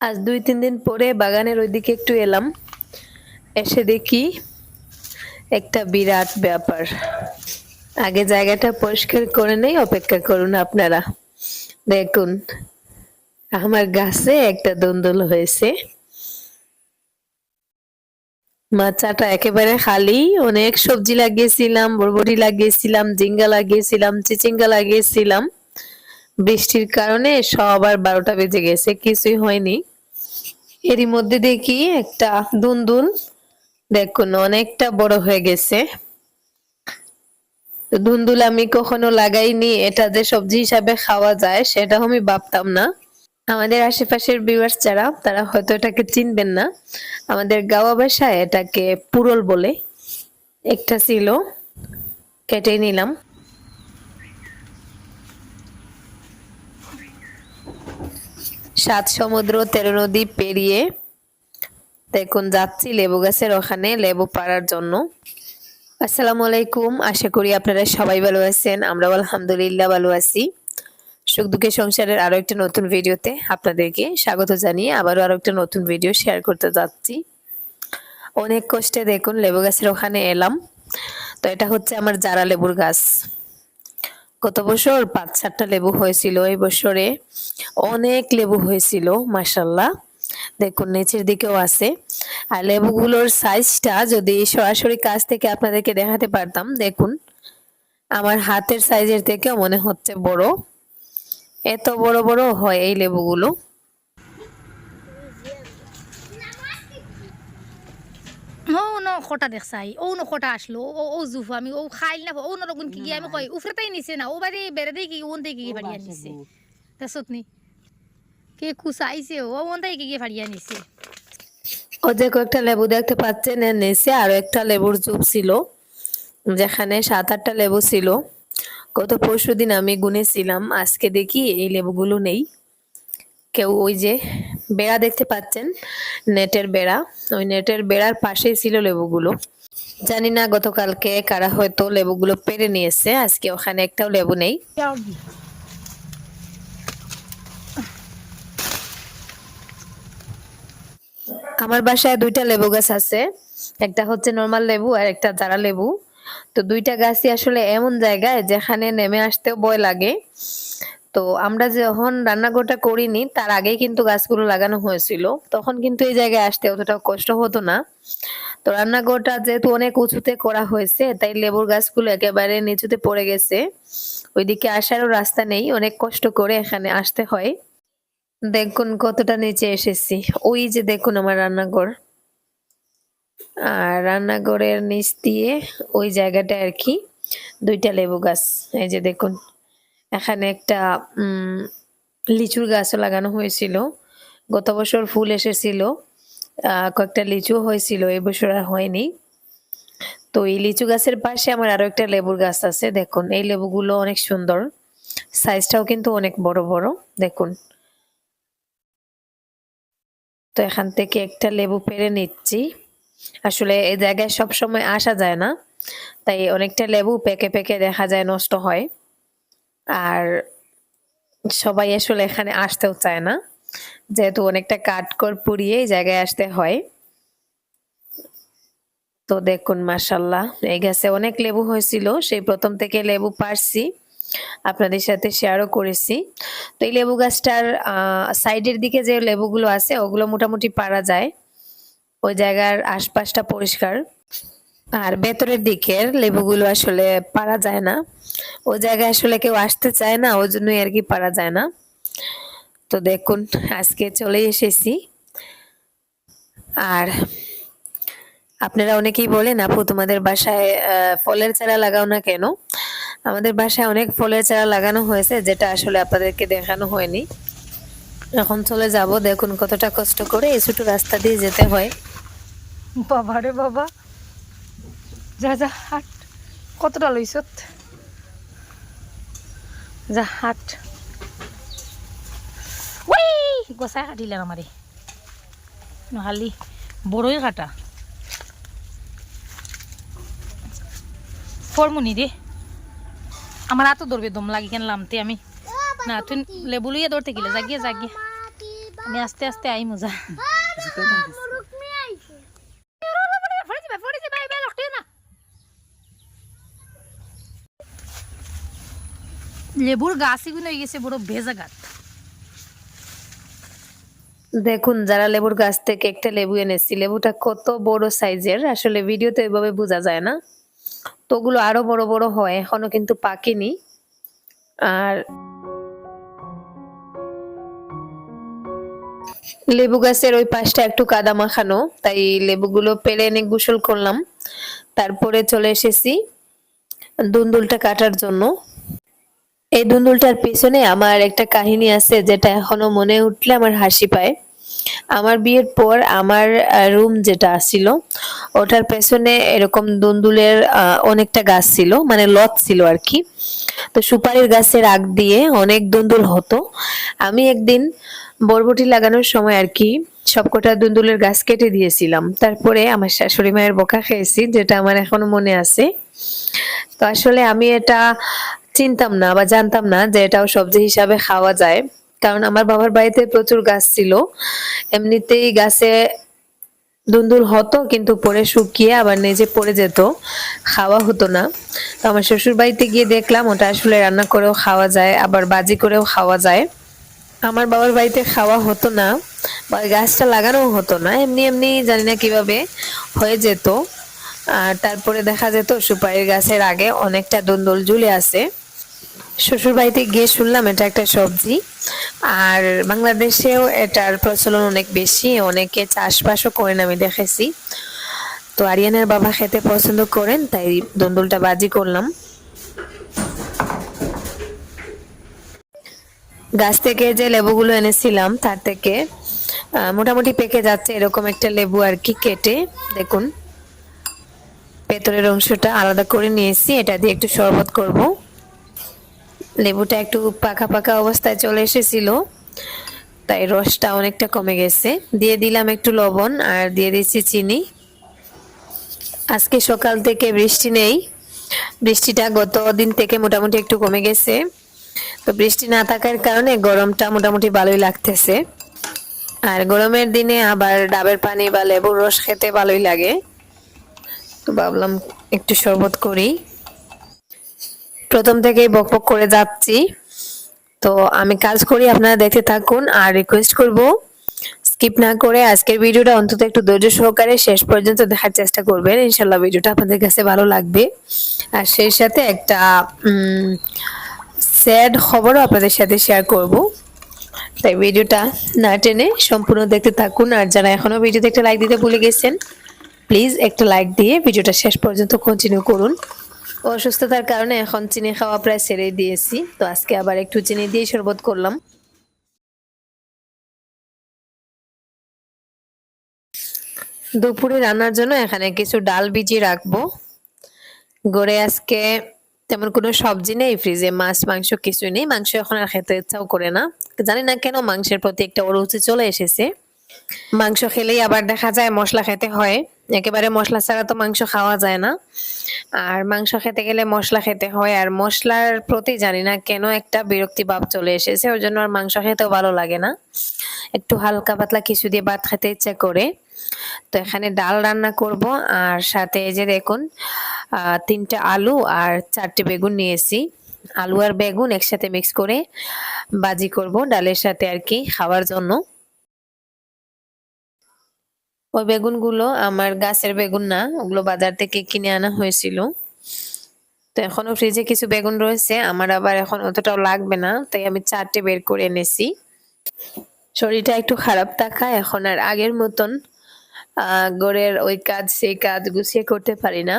আজ দুই, তিন দিন পরে বাগানের ওইদিকে একটু এলাম। এসে দেখি একটা বিরাট ব্যাপার। আগে জায়গাটা পরিষ্কার করে নেই, অপেক্ষা করুন আপনারা। দেখুন, আমার গাছে একটা দন্দল হয়েছে। মাচাটা একেবারে খালি, অনেক সবজি লাগিয়েছিলাম, বরবটি লাগিয়েছিলাম জিঙ্গা লাগিয়েছিলাম, চিচিঙ্গা লাগিয়েছিলাম। বৃষ্টির কারণে সবার বারোটা বেজে গেছে, কিছুই হয়নি। এরই মধ্যে দেখি একটা দুনদুল। দেখুন, অনেকটা বড় হয়ে গেছে। ধুন্দুল আমি কখনো লাগাইনি, এটা যে সবজি হিসাবে খাওয়া যায় সেটা আমি ভাবতাম না। আমাদের আশেপাশের ভিউয়ার্স যারা, তারা হয়তো এটাকে চিনবেন না। আমাদের গাওয়া বাসায় এটাকে পুরল বলে। একটা ছিল, কেটে নিলাম। সাত সমুদ্র, তেরো নদী পেরিয়ে দেখুন যাচ্ছি লেবু গাছের ওখানে লেবু পাড়ার জন্য। আসসালামু আলাইকুম, আশা করি আপনারা সবাই ভালো আছেন, আমরাও আলহামদুলিল্লাহ ভালো আছি। সুখ দুঃখের সংসারের আরও একটা নতুন ভিডিওতে আপনাদেরকে স্বাগত জানিয়ে আবারও আরও একটা নতুন ভিডিও শেয়ার করতে যাচ্ছি। অনেক কষ্টে দেখুন লেবু গাছের ওখানে এলাম। তো এটা হচ্ছে আমার জারা লেবুর গাছ। গত বছর পাঁচ সাতটা লেবু হয়েছিল, এই বছরে অনেক লেবু হয়েছিল মাসাল্লাহ দেখুন, নিচের দিকেও আছে। আর লেবুগুলোর সাইজটা যদি সরাসরি কাছ থেকে আপনাদেরকে দেখাতে পারতাম, দেখুন, আমার হাতের সাইজের থেকেও মনে হচ্ছে বড়। এত বড় বড় হয় এই লেবুগুলো। ও ন খটা দেখছাই ও ন খটা আসলো ও ও জুফু আমি ও খাইল না ও নরগুন কি গিয়ে আমি কই উফরেতাই নিছে না ও বাড়ি বেড়ে দেই কি ওন দেই কি ফাড়িয়া নিছে দেখছত নি কে কুসাইছে ও ওন দেই কি গিয়ে ফাড়িয়া নিছে ও যে কয়েকটা লেবু দেখতে পাচ্ছেন এর নিচে আরও একটা লেবুর জুপ ছিল যেখানে সাত আটটা লেবু ছিল। গত পরশু দিন আমি গুনেছিলাম আজকে দেখি এই লেবুগুলো নেই। কেউ ওই যে বেড়া দেখতে পাচ্ছেন, নেটের বেড়া। ওই নেটের বেড়ার পাশেই ছিল লেবুগুলো। জানি না গতকালকে কারা হয়তো লেবুগুলো পেরে নিয়েছে, আজকে ওখানে একটাও লেবু নেই। আমার বাসায় দুইটা লেবু গাছ আছে, একটা হচ্ছে নর্মাল লেবু আর একটা জারা লেবু। তো দুইটা গাছই আসলে এমন জায়গায় যেখানে নেমে আসতেও ভয় লাগে। তো আমরা যখন রান্নাঘরটা করিনি, তার আগেই কিন্তু গাছগুলো লাগানো হয়েছিল। তখন কিন্তু এই জায়গায় আসতে অতটা কষ্ট হতো না। তো রান্নাঘরটা যেহেতু অনেক উঁচুতে করা হয়েছে, তাই লেবুর গাছগুলো একেবারে নিচুতে পড়ে গেছে। ওইদিকে আসারও রাস্তা নেই, অনেক কষ্ট করে এখানে আসতে হয়। দেখুন কতটা নিচে এসেছি। ওই যে দেখুন আমার রান্নাঘর। আর রান্নাঘরের নিচ দিয়ে ওই জায়গাটা আর কি দুইটা লেবু গাছ। এই যে দেখুন। এখানে একটা লিচুর গাছও লাগানো হয়েছিল। গত বছর ফুল এসেছিল। কয়েকটা লিচু হয়েছিল, এই বছর আর হয়নি। তো এই লিচু গাছের পাশে আমার আরও একটা লেবুর গাছ আছে, দেখুন। এই লেবুগুলো অনেক সুন্দর। সাইজটাও কিন্তু অনেক বড় বড়, দেখুন। তো এখান থেকে একটা লেবু পেরে নিচ্ছি। আসলে এই জায়গায় সবসময় আসা যায় না, তাই অনেকটা লেবু পেকে পেকে দেখা যায় নষ্ট হয়। আর সবাই আসলে এখানে আসতেও চায় না। যেহেতু অনেকটা কাঠকর পুড়িয়ে এই জায়গায় আসতে হয়। তো দেখুন মাসাল্লাহ এই গাছে অনেক লেবু হয়েছিল। সেই প্রথম থেকে লেবু পারছি, আপনাদের সাথে শেয়ারও করেছি। তো এই লেবু গাছটার সাইডের দিকে যে লেবুগুলো আছে, ওগুলো মোটামুটি পারা যায়। ওই জায়গার আশপাশটা পরিষ্কার। আর ভেতরের দিকের লেবুগুলো আসলে পারা যায় না। ওই জায়গায় আসলে কেউ আসতে চায় না, ওই জন্যই আর কি পারা যায় না। তো দেখুন, আজকে চলে এসেছি। আর আপনারা অনেকেই বলেন, আপু, তোমাদের বাসায় ফলের চারা লাগাও না কেন? আমাদের বাসায় অনেক ফলের চারা লাগানো হয়েছে, যেটা আসলে আপনাদেরকে দেখানো হয়নি। এখন চলে যাব, দেখুন কতটা কষ্ট করে এই ছোট রাস্তা দিয়ে যেতে হয়। বাবা রে বাবা। যা যা, হাট। কতটা লইছত যা, হাট। ওই গোসাই কাটিলেন আমারে। নহালি বড়ই কাটা ফরমুনি রে। আমার হাতও ধরবে, দম লাগি কেন লামতে আমি? না, তুই লেবু লইয়া ধরতে গেলে, জাগিয়ে জাগিয়ে। আমি আস্তে আস্তে আই মজা লেবুর গাছই গুলো হয়ে গেছে, বড় ভেজা গাছ। দেখুন, যারা লেবুর গাছ থেকে একটা লেবু এনেছি, লেবুটা কত বড় সাইজের, আসলে ভিডিওতে এভাবে বোঝা যায় না। তো ওগুলো আরও বড় বড় হয়, এখনও কিন্তু পাকেনি। আর লেবু গাছের ওই পাশটা একটু কাদা মাখানো, তাই লেবুগুলো পেরে এনে গোসল করলাম। তারপরে চলে এসেছি দুন্দুলটা কাটার জন্য। এই দুন্দুলটার পেছনে আমার একটা কাহিনী আছে যেটা এখনও মনে উঠলে আমার হাসি পায়। আমার বিয়ের পর আমার রুম যেটা ছিল ওটার পেছনে এরকম দুন্দুলের অনেকটা গাছ ছিল মানে লত ছিল আর কি। তো সুপারির গাছের আগ দিয়ে অনেক দুন্দুল হতো। আমি একদিন বরবটি লাগানোর সময় আর কি সবকটা দুন্দুলের গাছ কেটে দিয়েছিলাম। তারপরে আমার শাশুড়ি মায়ের বকা খেয়েছি, যেটা আমার এখনও মনে আছে। তো আসলে আমি এটা চিনতাম না বা জানতাম না যে এটাও সবজি হিসাবে খাওয়া যায়। কারণ আমার বাবার বাড়িতে প্রচুর গাছ ছিল। এমনিতেই গাছে দুন্দুল হতো, কিন্তু পরে শুকিয়ে আবার নিজে পড়ে যেত। খাওয়া হতো না। তো আমার শ্বশুর বাড়িতে গিয়ে দেখলাম, ওটা আসলে রান্না করেও খাওয়া যায়, আবার বাজি করেও খাওয়া যায়। আমার বাবার বাড়িতে খাওয়া হতো না বা গাছটা লাগানো হতো না। এমনি এমনি জানি না কীভাবে হয়ে যেত। আর তারপরে দেখা যেত, সুপারির গাছের আগে অনেকটা দুন্দুল ঝুলে আছে। শ্বশুর বাড়িতে গিয়ে শুনলাম এটা একটা সবজি, আর বাংলাদেশেও এটার প্রচলন অনেক বেশি, অনেকে চাষবাসও করেন আমি দেখেছি। তো আরিয়ানের বাবা খেতে পছন্দ করেন, তাই দন্দুলটা বাজি করলাম। গাছ থেকে যে লেবুগুলো এনেছিলাম, তার থেকে মোটামুটি পেকে যাচ্ছে এরকম একটা লেবু আর কি কেটে, দেখুন। ভেতরের অংশটা আলাদা করে নিয়েছি, এটা দিয়ে একটু শরবত করব। লেবুটা একটু পাকা পাকা অবস্থায় চলে এসেছিল, তাই রসটা অনেকটা কমে গেছে। দিয়ে দিলাম একটু লবণ আর দিয়ে দিচ্ছি চিনি। আজকে সকাল থেকে বৃষ্টি নেই। বৃষ্টিটা গত দিন থেকে মোটামুটি একটু কমে গেছে। তো বৃষ্টি না থাকার কারণে গরমটা মোটামুটি ভালোই লাগতেছে। আর গরমের দিনে আবার ডাবের পানি বা লেবুর রস খেতে ভালোই লাগে। তো ভাবলাম একটু শরবত করি। প্রথম থেকেই বকবক করে যাচ্ছি। তো আমি কাজ করি, আপনারা দেখতে থাকুন। আর রিকোয়েস্ট করব স্কিপ না করে আজকের ভিডিওটা অন্তত একটু ধৈর্য সহকারে শেষ পর্যন্ত দেখার চেষ্টা করবেন। ইনশাল্লাহ ভিডিওটা আপনাদের কাছে ভালো লাগবে। আর সেই সাথে একটা স্যাড খবরও আপনাদের সাথে শেয়ার করব। তাই ভিডিওটা না টেনে সম্পূর্ণ দেখতে থাকুন। আর যারা এখনও ভিডিওতে একটা লাইক দিতে ভুলে গেছেন প্লিজ একটা লাইক দিয়ে ভিডিওটা শেষ পর্যন্ত কন্টিনিউ করুন। অসুস্থতার কারণে এখন চিনি খাওয়া প্রায় ছেড়ে দিয়েছি। তো আজকে আবার একটু চিনি দিয়ে শরবত করলাম। দুপুরে রান্নার জন্য এখানে কিছু ডাল ভিজিয়ে রাখব। গড়ে আজকে তেমন কোনো সবজি নেই, ফ্রিজে মাছ, মাংস কিছু নেই। মাংস এখন আর খেতে ইচ্ছাও করে না। জানি না কেন মাংসের প্রতি একটা অরুচি চলে এসেছে। মাংস খেলেই আবার দেখা যায় মশলা খেতে হয়। একেবারে মশলা ছাড়া তো মাংস খাওয়া যায় না। আর মাংস খেতে গেলে মশলা খেতে হয়, আর মশলার প্রতি জানি না কেন একটা বিরক্তি ভাব চলে এসেছে, ওই জন্য আর মাংস খেতেও ভালো লাগে না। একটু হালকা পাতলা কিছু দিয়ে ভাত খেতে ইচ্ছে করে। তো এখানে ডাল রান্না করব, আর সাথে এই যে দেখুন তিনটা আলু আর চারটে বেগুন নিয়েছি। আলু আর বেগুন একসাথে মিক্স করে বাজি করব ডালের সাথে আর কি, খাওয়ার জন্য। ওই বেগুনগুলো আমার গাছের বেগুন না, ওগুলো বাজার থেকে কিনে আনা হয়েছিল। তো এখনও ফ্রিজে কিছু বেগুন রয়েছে, আমার আবার এখন অতটাও লাগবে না, তাই আমি চারটে বের করে এনেছি। শরীরটা একটু খারাপ থাকায় এখন আর আগের মতন গড়ের ওই কাজ সেই কাজ গুছিয়ে করতে পারি না।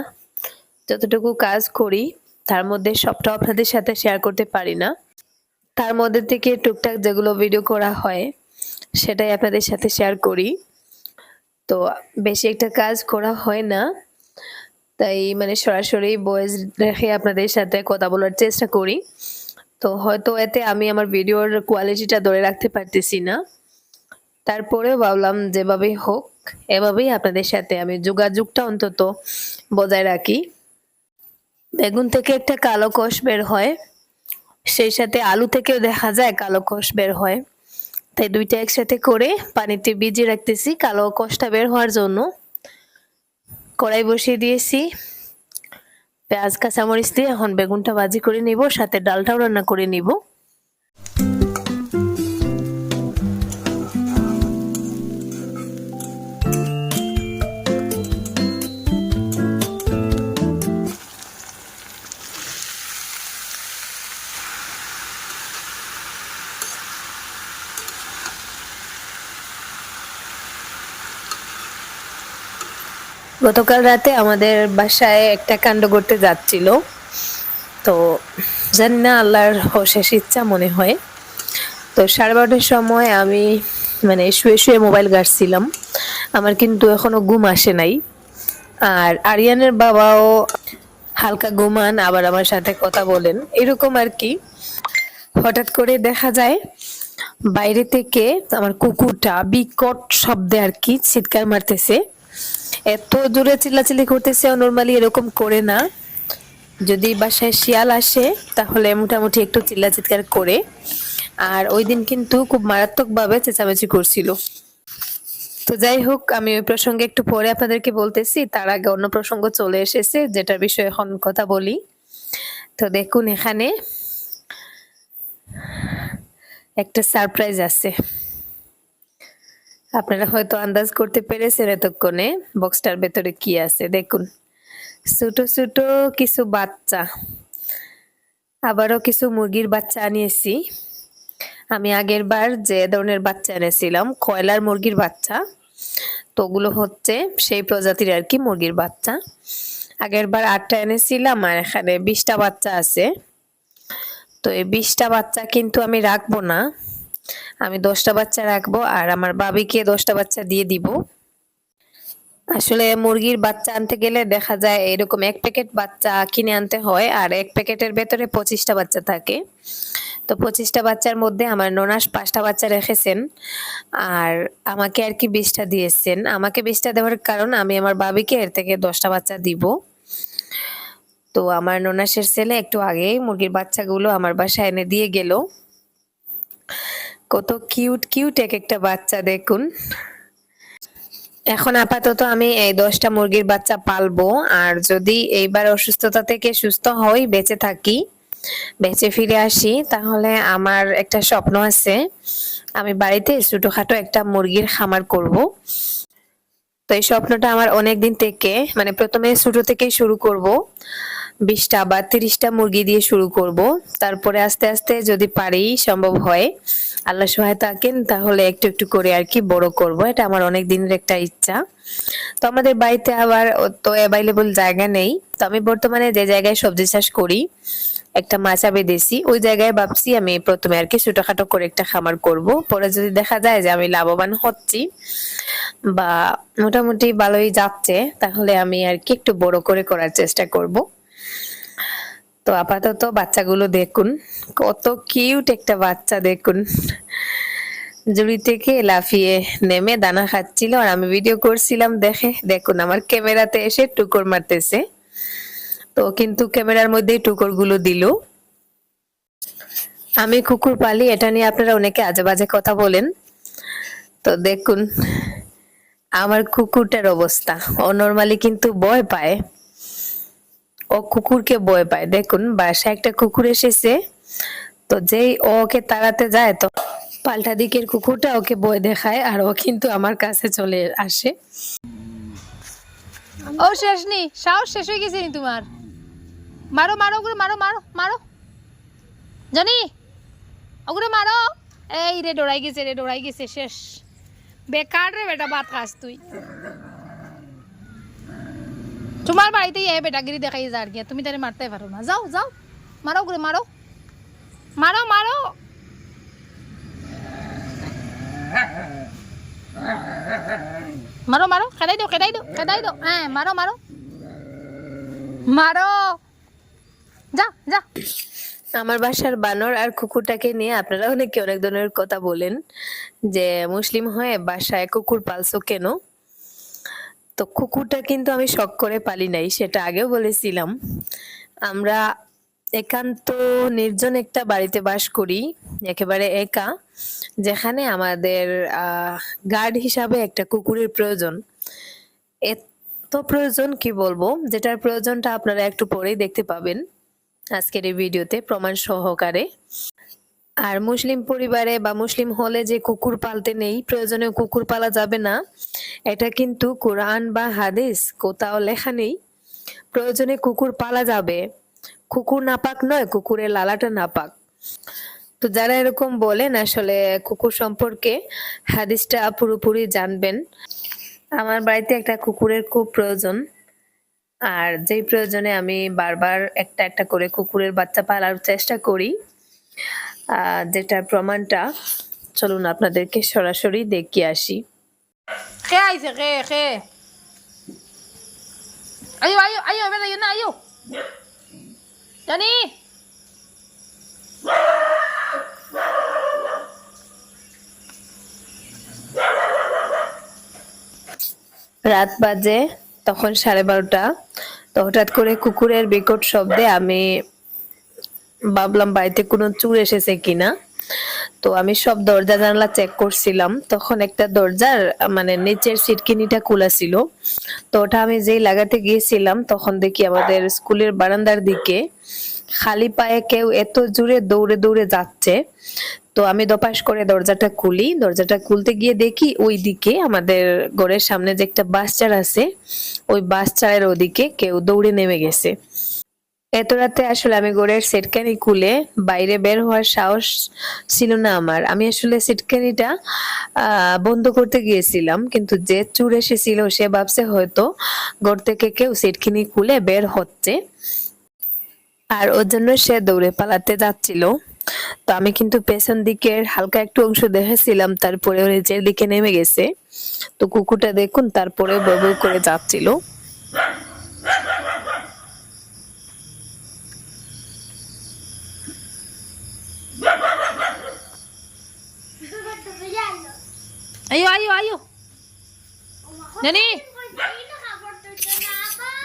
যতটুকু কাজ করি, তার মধ্যে সবটা আপনাদের সাথে শেয়ার করতে পারি না। তার মধ্যে থেকে টুকটাক যেগুলো ভিডিও করা হয়, সেটাই আপনাদের সাথে শেয়ার করি। তো বেশি একটা কাজ করা হয় না। তাই মানে সরাসরি বয়েজ রেখে আপনাদের সাথে কথা বলার চেষ্টা করি। তো হয়তো এতে আমি আমার ভিডিওর কোয়ালিটিটা ধরে রাখতে পারতেছি না। তারপরেও ভাবলাম যেভাবেই হোক, এভাবেই আপনাদের সাথে আমি যোগাযোগটা অন্তত বজায় রাখি। বেগুন থেকে একটা কালো কোষ বের হয়, সেই সাথে আলু থেকেও দেখা যায় কালো কোষ বের হয়। তাই দুইটা একসাথে করে পানিতে ভিজিয়ে রাখতেছি, কালো কষটা বের হওয়ার জন্য। কড়াই বসিয়ে দিয়েছি, পেঁয়াজ, কাঁচামরিচ দিয়ে এখন বেগুনটা ভাজি করে নিব, সাথে ডালটাও রান্না করে নিব। গতকাল রাতে আমাদের বাসায় একটা কাণ্ড করতে যাচ্ছিল। তো জানি না আল্লাহর অশেষ ইচ্ছা মনে হয়। তো সাড়ে বারোটার সময় আমি মানে শুয়ে শুয়ে মোবাইল ঘাটছিলাম। আমার কিন্তু এখনও ঘুম আসে নাই। আর আরিয়ানের বাবাও হালকা ঘুমান, আবার আমার সাথে কথা বলেন। এরকম আর কি। হঠাৎ করে দেখা যায়, বাইরে থেকে আমার কুকুরটা বিকট শব্দে আর কি চিৎকার মারতেছে। এত জোরে চিল্লাচিল্লি করতেছে নর্মালি এরকম করে না। যদি বাসায় শিয়াল আসে, তাহলে মোটামুটি একটু চিল্লা চিৎকার করে। আর ওই দিন কিন্তু খুব মারাত্মকভাবে চেঁচামেচি করছিল। তো যাই হোক, আমি ওই প্রসঙ্গে একটু পরে আপনাদেরকে বলতেছি, তার আগে অন্য প্রসঙ্গ চলে এসেছে, যেটার বিষয়ে এখন কথা বলি। তো দেখুন এখানে একটা সারপ্রাইজ আছে। আপনারা হয়তো আন্দাজ করতে পেরেছেন এতক্ষণে বক্সটার ভেতরে কি আছে, দেখুন। ছোট ছোট কিছু বাচ্চা, আবারও কিছু মুরগির বাচ্চা আনিয়েছি। আমি আগের বার যে ধরনের বাচ্চা এনেছিলাম, কয়লার মুরগির বাচ্চা, তো ওগুলো হচ্ছে সেই প্রজাতির আর কি মুরগির বাচ্চা। আগের বার আটটা এনেছিলাম আর এখানে বিশটা বাচ্চা আছে। তো এই বিশটা বাচ্চা কিন্তু আমি রাখব না। আমি দশটা বাচ্চা রাখব আর আমার বাবিকে দশটা বাচ্চা দিয়ে দিব। আসলে মুরগির বাচ্চা আনতে গেলে দেখা যায় এরকম এক প্যাকেট বাচ্চা কিনে আনতে হয় আর এক প্যাকেটের ভেতরে পঁচিশটা বাচ্চা থাকে। তো পঁচিশটা বাচ্চার মধ্যে আমার ননাস পাঁচটা বাচ্চা রেখেছেন আর আমাকে আর কি বিশটা দিয়েছেন। আমাকে বিশটা দেওয়ার কারণ আমি আমার বাবিকে এর থেকে দশটা বাচ্চা দিব। তো আমার ননাসের ছেলে একটু আগেই মুরগির বাচ্চাগুলো আমার বাসায় এনে দিয়ে গেল। কত কিউট কিউট এক একটা বাচ্চা, দেখুন। এখন আপাতত আমি এই দশটা মুরগির বাচ্চা পালবো, আর যদি এইবার অসুস্থতা থেকে সুস্থ হই, বেঁচে থাকি, বেঁচে ফিরে আসি, তাহলে আমার একটা স্বপ্ন আছে। আমি বাড়িতে ছোটখাটো একটা মুরগির খামার করব। তো এই স্বপ্নটা আমার অনেক দিন থেকে মানে প্রথমে ছোট থেকেই শুরু করব। বিশটা বা তিরিশটা মুরগি দিয়ে শুরু করব। তারপরে আস্তে আস্তে যদি পারি, সম্ভব হয়, আল্লাহ সহায়তা থাকেন, তাহলে একটু একটু করে আর কি বড় করব। এটা আমার অনেক দিনের একটা ইচ্ছা। তো আমাদের বাড়িতে আবার তো অ্যাভেলেবল জায়গা নেই। তো আমি বর্তমানে যে জায়গায় সবজি চাষ করি, একটা মাচা বেঁধেছি ওই জায়গায় ভাবছি আমি প্রথমে আর কি ছোটখাটো করে একটা খামার করব। পরে যদি দেখা যায় যে আমি লাভবান হচ্ছি বা মোটামুটি ভালোই যাচ্ছে, তাহলে আমি আর কি একটু বড় করে করার চেষ্টা করব। তো আপাতত বাচ্চাগুলো দেখুন। কত কিউট একটা বাচ্চা দেখুন। জুড়ি থেকে লাফিয়ে নেমে দানা খাচ্ছিল আর আমি ভিডিও করছিলাম দেখে। দেখুন আমার ক্যামেরাতে এসে টুকর মারতেছে। তো কিন্তু ক্যামেরার মধ্যেই টুকরগুলো দিল। আমি কুকুর পালি, এটা নিয়ে আপনারা অনেকে আজে বাজে কথা বলেন। তো দেখুন, আমার কুকুরটার অবস্থা। ও নর্মালি কিন্তু ভয় পায়। ও কুকুরকে ভয় পায়। দেখুন, বাসায় একটা কুকুর এসেছে। তো যেই ওকে তাড়াতে যায়, তো পাল্টা দিকের কুকুরটা ওকে ভয় দেখায় আর ও কিন্তু আমার কাছে চলে আসে। ও শেষ নি সাহস শেষ হয়ে গেছে নি তোমার? মারো মারো ওগুলো, মারো মারো মারো। জানি, ওগুলো মারো। এই রে ডোড়াই গেছে রে ডোড়াই গেছে, শেষ। বেকার রে বেটা ভাত খাস তুই। তোমার বাড়িতেই এ বেটাগিরি দেখাই যা আর কি তুমি তারে মারতে পারো না। যাও যাও। মারো ওগুলো, মারো। মারো মারো। মারো মারো। খেদাই দাও খেদাই দাও খেদাই দাও। হ্যাঁ মারো মারো। মারো। যা যা। আমার বাসার বানর আর কুকুরটাকে নিয়ে আপনারা অনেকে অনেক ধরনের কথা বলেন যে মুসলিম হয়ে বাসায় কুকুর পালছো কেন? তো কুকুরটা কিন্তু আমি শখ করে পালি নাই, সেটা আগেও বলেছিলাম। আমরা একান্ত নির্জন একটা বাড়িতে বাস করি, একেবারে একা, যেখানে আমাদের গার্ড হিসাবে একটা কুকুরের প্রয়োজন। এত প্রয়োজন কি বলব? যেটার প্রয়োজনটা আপনারা একটু পরেই দেখতে পাবেন আজকের এই ভিডিওতে প্রমাণ সহকারে। আর মুসলিম পরিবারে বা মুসলিম হলে যে কুকুর পালতে নেই প্রয়োজনে কুকুর পালা যাবে না। এটা কিন্তু কোরআন বা হাদিস, কোথাও লেখা নেই। প্রয়োজনে কুকুর পালা যাবে। কুকুর নাপাক নয়, কুকুরের লালাটা নাপাক। তো যারা এরকম বলেন, আসলে কুকুর সম্পর্কে হাদিসটা পুরোপুরি জানবেন। আমার বাড়িতে একটা কুকুরের খুব প্রয়োজন। আর যেই প্রয়োজনে আমি বারবার একটা একটা করে কুকুরের বাচ্চা পালার চেষ্টা করি। যেটার প্রমাণটা চলুন আপনাদেরকে সরাসরি দেখিয়ে আসি। খে আইছে? খে খে আয়ো আয়ো আয়ো এবার আয়ো না আয়ো। জানি। রাত বাজে তখন সাড়ে বারোটা। তো হঠাৎ করে কুকুরের বিকট শব্দে আমি ভাবলাম বাড়িতে কোনো চুর এসেছে কিনা। তো আমি সব দরজা জানলা চেক করছিলাম। তখন একটা দরজার মানে নিচের সিটকিনিটা খোলা ছিল। তো ওটা আমি যেই লাগাতে গিয়েছিলাম, তখন দেখি আমাদের স্কুলের বারান্দার দিকে খালি পায়ে কেউ এত জোরে দৌড়ে দৌড়ে যাচ্ছে। তো আমি দপাস করে দরজাটা খুলি। দরজাটা খুলতে গিয়ে দেখি ওই দিকে আমাদের ঘরের সামনে যে একটা বাস চার আছে, ওই বাস চারের ওদিকে কেউ দৌড়ে নেমে গেছে। এত রাতে আসলে আমি ঘরের সেটকানি কুলে বাইরে বের হওয়ার সাহস ছিল না আমার। আমি আসলে সেটকানিটা বন্ধ করতে গিয়েছিলাম, কিন্তু যে চুর এসেছিল সে ভাবছে হয়তো ঘর থেকে কেউ সেটকিনি খুলে বের হচ্ছে। আর ওর জন্য সে দৌড়ে পালাতে যাচ্ছিল। তো আমি কিন্তু পেছন দিকের হালকা একটু অংশ দেখেছিলাম, তারপরে নিচের দিকে নেমে গেছে। তো কুকুরটা দেখুন, তারপরে বউ করে যাচ্ছিল আয়ো আয়ো আয়ো জানি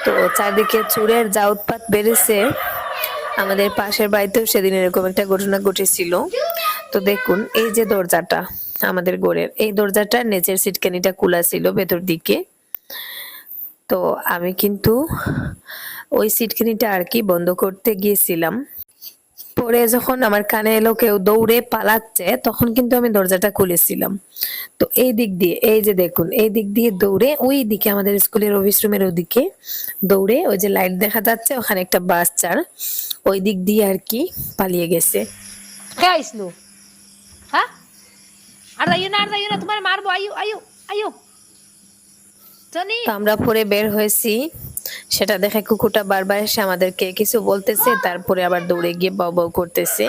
তো চারদিকে চুরের যা উৎপাত বেড়েছে, আমাদের পাশের বাড়িতেও সেদিন এরকম একটা ঘটনা ঘটেছিল। তো দেখুন, এই যে দরজাটা আমাদের গোড়ের এই দরজাটা নিচের সিটকানিটা খোলা ছিল ভেতর দিকে। তো আমি কিন্তু ওই সিটকানিটা আর কি বন্ধ করতে গিয়েছিলাম। পরে যখন আমার কানে এলো কেউ দৌড়ে পালাচ্ছে তখন কিন্তু আমি দরজাটা খুলেছিলাম। তো এই দিক দিয়ে এই যে দেখুন এই দিক দিয়ে দৌড়ে ওই দিকে আমাদের স্কুলের অফিস রুমের ওদিকে দৌড়ে ওই যে লাইট দেখা যাচ্ছে ওখানে একটা বাস চার ওই দিক দিয়ে আর কি পালিয়ে গেছে। আইসলো হ্যাঁ? আর যাইও না আর যাইও না তোমার মারবো আয়ো আয়ো আয়ো আমরা পরে বের হয়েছি। সেটা দেখে কুকুরটা বারবার এসে আমাদেরকে কিছু বলতেছে তারপরে আবার দৌড়ে গিয়ে বাউ বাউ করতেছে।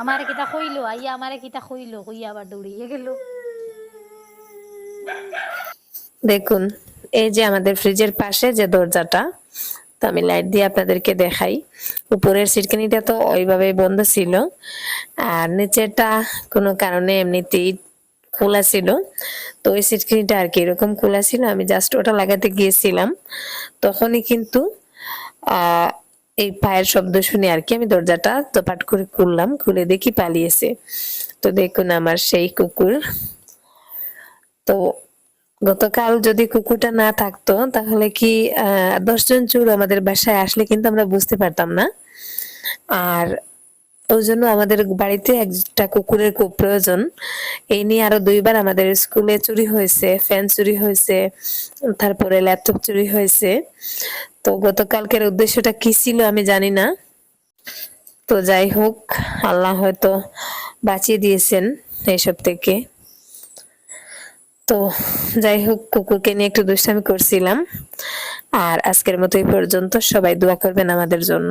আমারে কিতা কইলো? আইয়া আমারে কিতা কইলো? কইয়া আবার দৌড়িয়ে গেল। দেখুন এই যে আমাদের ফ্রিজের পাশে যে দরজাটা তো আমি লাইট দিয়ে আপনাদেরকে দেখাই। উপরের সিটকানিটা তো ওইভাবে বন্ধ ছিল আর নিচেরটা কোনো কারণে এমনিতেই খোলা ছিল। তো ওই সিটকানিটা আর কি এরকম খোলা ছিল। আমি জাস্ট ওটা লাগাতে গিয়েছিলাম। তখনই কিন্তু এই পায়ের শব্দ শুনে আর কি আমি দরজাটা তোপাট করে খুললাম। খুলে দেখি পালিয়েছে। তো দেখুন আমার সেই কুকুর। তো গতকাল যদি কুকুরটা না থাকতো, তাহলে কি, আহ, দশজন চোর আমাদের বাসায় আসলে কিন্তু আমরা বুঝতে পারতাম না। আর ওই জন্য আমাদের বাড়িতে একটা কুকুরের খুব প্রয়োজন। এই নিয়ে আরও দুইবার আমাদের স্কুলে চুরি হয়েছে, ফ্যান চুরি হয়েছে, তারপরে ল্যাপটপ চুরি হয়েছে। তো গতকালকের উদ্দেশ্যটা কি ছিল আমি জানি না। তো যাই হোক, আল্লাহ হয়তো বাঁচিয়ে দিয়েছেন এইসব থেকে। তো যাই হোক, কুকুরকে নিয়ে একটু দুষ্টামি করছিলাম। আর আজকের মতো এই পর্যন্ত সবাই দোয়া করবেন আমাদের জন্য।